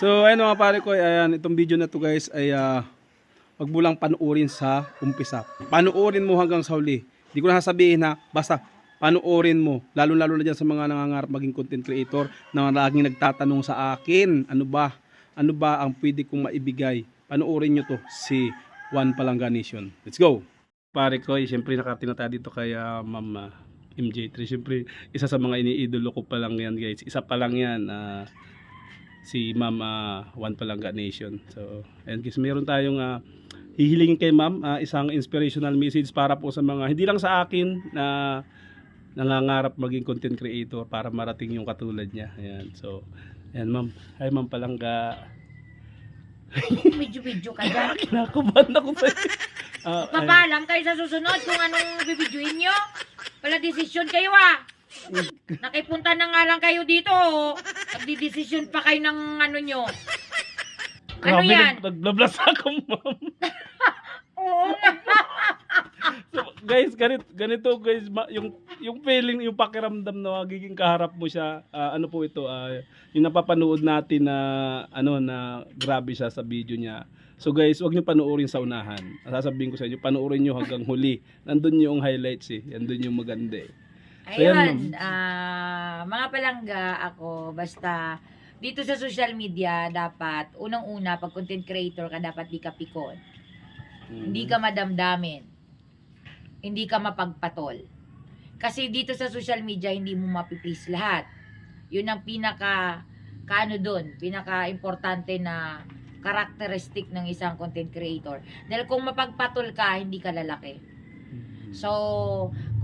So ayun mga pare ko, ayan, itong video na to guys ay ah, wag mo lang panuorin sa umpisa. Panuorin mo hanggang sa huli. Hindi ko na sasabihin na basta panuorin mo. Lalo-lalo na dyan sa mga nangangarap maging content creator na laging nagtatanong sa akin, ano ba, ano ba ang pwede kong maibigay. Panuorin nyo to si Juan Palanga Nation. Let's go! Pare ko, eh, siyempre nakatina tayo dito kay ah, Ma'am ah, MJ3. Siyempre, isa sa mga iniidolo ko pa lang yan guys. Isa pa lang yan. ah, si Ma'am ah, Juan Palanga Nation. So, and guys, meron tayong ah, hihilingin kay Ma'am ah, isang inspirational message para po sa mga hindi lang sa akin na nangangarap maging content creator para marating yung katulad niya. Ayan. So, ayan Ma'am. Hi Ma'am Palanga. Video-video ka dyan. Kinakabahan ako sa Ah, ayan. Papalam kayo sa susunod kung anong bibidyoin nyo. Wala desisyon kayo ah. Nakipunta na nga lang kayo dito. Nagdidesisyon pa kayo ng ano nyo. Ano Grabe, yan? nag- Nagbablas ako, Ma'am. Oo. So, guys, ganito, ganito guys, ma- yung yung feeling, yung pakiramdam na magiging kaharap mo siya, ah, ano po ito, ah, yung napapanood natin na ano na grabe siya sa video niya. So guys, wag niyo panoorin sa unahan. Sasabihin ko sa inyo, panoorin niyo hanggang huli. Nandun yung highlights eh. Nandun yung maganda eh. Ayun, ah, mga palangga ako, basta dito sa social media, dapat, unang-una, pag content creator ka, dapat di ka pikon. Mm. Hindi ka madamdamin. Hindi ka mapagpatol. Kasi dito sa social media, hindi mo mapiplease lahat. Yun ang pinaka, kaano doon, pinaka-importante na characteristic ng isang content creator. Dahil kung mapagpatol ka, hindi ka lalaki. So,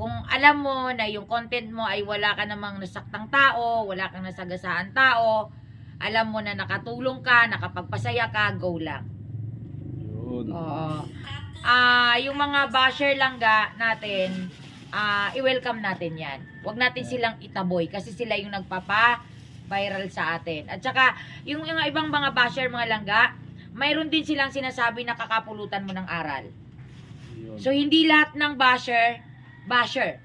kung alam mo na yung content mo ay wala ka namang nasaktang tao, wala kang nasagasaan tao, alam mo na nakatulong ka, nakapagpasaya ka, go lang. Yun. Oo. Ah, yung mga basher lang ga natin, ah, i-welcome natin 'yan. Huwag natin silang itaboy kasi sila yung nagpapa viral sa atin. At saka yung, yung ibang mga basher mga langga, mayroon din silang sinasabi na kakapulutan mo ng aral. So hindi lahat ng basher basher.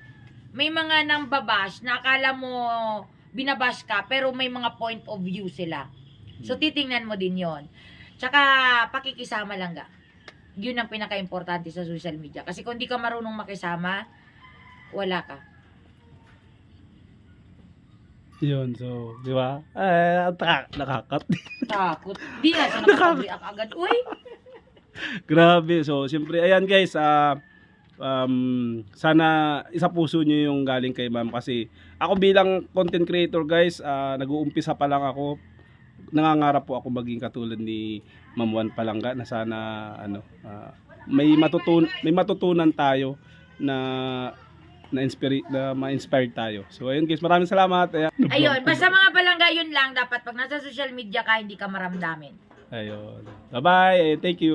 May mga nang babash na akala mo binabash ka pero may mga point of view sila. So titingnan mo din 'yon. Tsaka pakikisama lang ga. Yun ang pinaka-importante sa social media. Kasi kung di ka marunong makisama, wala ka. Yun, so, di ba? Eh, nakakat. Takot. Di na siya nakapag-react agad. Uy! Grabe. So, siyempre, ayan guys, ah, um, sana isa puso nyo yung galing kay ma'am kasi ako bilang content creator guys, ah, nag-uumpisa pa lang ako. Nangangarap po ako maging katulad ni Ma'am Juan Palangga na sana ano, ah, may matutun may matutunan tayo na na inspire na ma-inspire tayo. So ayun guys, maraming salamat. Ayan. Ayun, basta mga palangga yun lang. Dapat pag nasa social media ka, hindi ka maramdamin. Ayun. Bye-bye. Thank you.